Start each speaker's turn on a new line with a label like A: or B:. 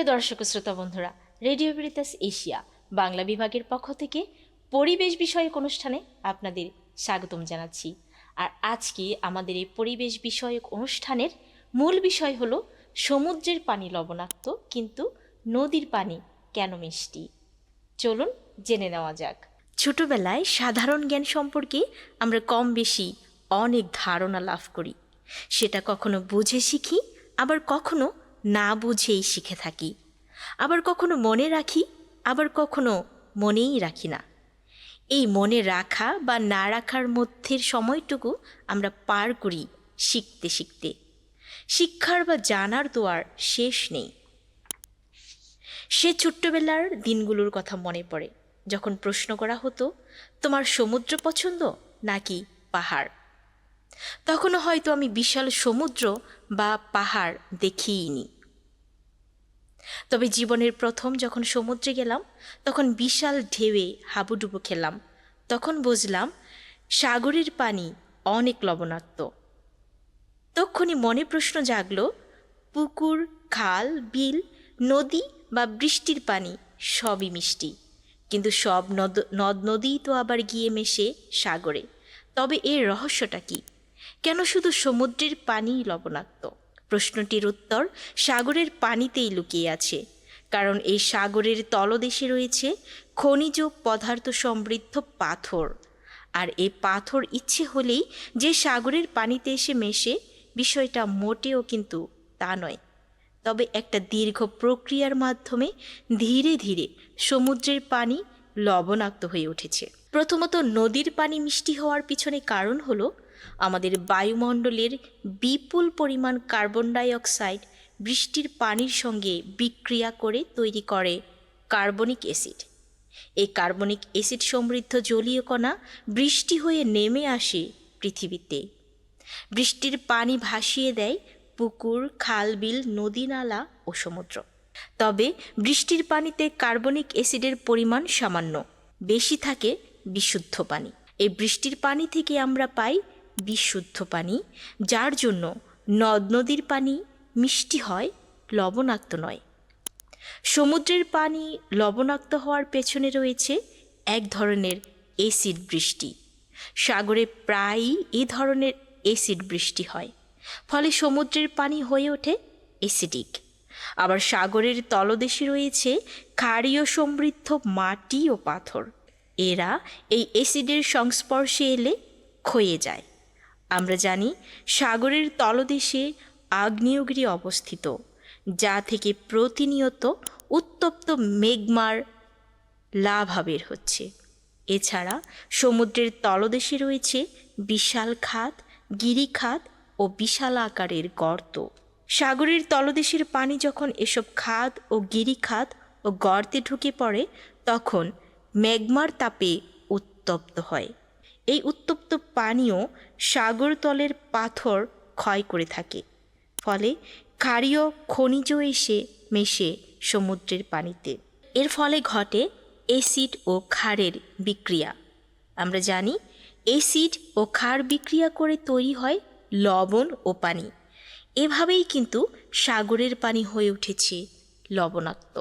A: প্রিয় দর্শক শ্রোতা বন্ধুরা, রেডিও ব্রিতাস এশিয়া, বাংলা বিভাগের পক্ষ থেকে পরিবেশ বিষয়ক অনুষ্ঠানে আপনাদের স্বাগতম জানাচ্ছি। আর আজকে আমাদের এই পরিবেশ বিষয়ক অনুষ্ঠানের মূল বিষয় হলো সমুদ্রের পানি লবণাক্ত কিন্তু নদীর পানি কেন মিষ্টি? চলুন জেনে নেওয়া যাক। ছোটবেলায় সাধারণ জ্ঞান সম্পর্কে আমরা কম বেশি অনেক ধারণা লাভ করি। সেটা কখনো বুঝে শিখি, আবার কখনো না বুঝেই শিখে থাকি। আবার কখনো মনে রাখি, আবার কখনো মনেই রাখি না। এই মনে রাখা বা না রাখার মধ্যের সময়টুকু আমরা পার করি শিখতে শিখতে। শিক্ষার বা জানার তো আর শেষ নেই। সে ছোট্টবেলার দিনগুলোর কথা মনে পড়ে, যখন প্রশ্ন করা হতো, তোমার সমুদ্র পছন্দ নাকি পাহাড়? তখনও হয়তো আমি বিশাল সমুদ্র বা পাহাড় দেখিইনি তবে জীবনের প্রথম যখন সমুদ্রে গেলাম, তখন বিশাল ঢেউয়ে হাবুডুবু খেলাম। তখন বুঝলাম, সাগরের পানি অনেক লবণাক্ত। তক্ষুনি মনে প্রশ্ন জাগলো, পুকুর, খাল, বিল, নদী বা বৃষ্টির পানি সবই মিষ্টি। কিন্তু সব নদ নদ, নদী তো আবার গিয়ে মেশে সাগরে। তবে এর রহস্যটা কি? কেন শুধু সমুদ্রের পানিই লবণাক্ত? প্রশ্নটির উত্তর সাগরের পানিতেই লুকিয়ে আছে। কারণ এই সাগরের তলদেশে রয়েছে খনিজ পদার্থ সমৃদ্ধ পাথর। আর এই পাথর ইচ্ছে হলেই যে সাগরের পানিতে এসে মেশে, বিষয়টা মোটেও কিন্তু তা নয়। তবে একটা দীর্ঘ প্রক্রিয়ার মাধ্যমে ধীরে ধীরে সমুদ্রের পানি লবণাক্ত হয়ে উঠেছে। প্রথমত নদীর পানি মিষ্টি হওয়ার পিছনে কারণ হলো আমাদের বায়ুমণ্ডলের বিপুল পরিমাণ কার্বন ডাই অক্সাইড বৃষ্টির পানির সঙ্গে বিক্রিয়া করে তৈরি করে কার্বনিক অ্যাসিড এই কার্বনিক অ্যাসিড সমৃদ্ধ জলীয় কণা বৃষ্টি হয়ে নেমে আসে পৃথিবীতে। বৃষ্টির পানি ভাসিয়ে দেয় পুকুর খাল বিল নদী নালা ও সমুদ্র। তবে বৃষ্টির পানিতে কার্বনিক অ্যাসিডের পরিমাণ সামান্য, বেশি থাকে বিশুদ্ধ পানি। এই বৃষ্টির পানি থেকে আমরা পাই বিশুদ্ধ পানি, যার জন্য নদ নদীর পানি মিষ্টি হয়, লবণাক্ত নয়। সমুদ্রের পানি লবণাক্ত হওয়ার পেছনে রয়েছে এক ধরনের এসিড বৃষ্টি। সাগরে প্রায়ই এ ধরনের এসিড বৃষ্টি হয়, ফলে সমুদ্রের পানি হয়ে ওঠে এসিডিক আবার সাগরের তলদেশে রয়েছে ক্ষারীয় সমৃদ্ধ মাটি ও পাথর। এরা এই অ্যাসিডের সংস্পর্শে এলে ক্ষয়ে যায়। আমরা জানি সাগরের তলদেশে আগ্নেয়গিরি অবস্থিত, যা থেকে প্রতিনিয়ত উত্তপ্ত মেঘমার লাভা বের হচ্ছে। এছাড়া সমুদ্রের তলদেশে রয়েছে বিশাল খাত গিরিখাত ও বিশাল আকারের গর্ত। সাগরের তলদেশের পানি যখন এসব খাদ ও গিরিখাত ও গর্তে ঢুকে পড়ে, তখন ম্যাগমার তাপে উত্তপ্ত হয়। এই উত্তপ্ত পানীয় সাগরতলের পাথর ক্ষয় করে থাকে। ফলে ক্ষারীয় খনিজ এসে মেশে সমুদ্রের পানিতে। এর ফলে ঘটে অ্যাসিড ও ক্ষারের বিক্রিয়া। আমরা জানি অ্যাসিড ও ক্ষার বিক্রিয়া করে তৈরি হয় লবণ ও পানি। এভাবেই কিন্তু সাগরের পানি হয়ে উঠেছে লবণাক্ত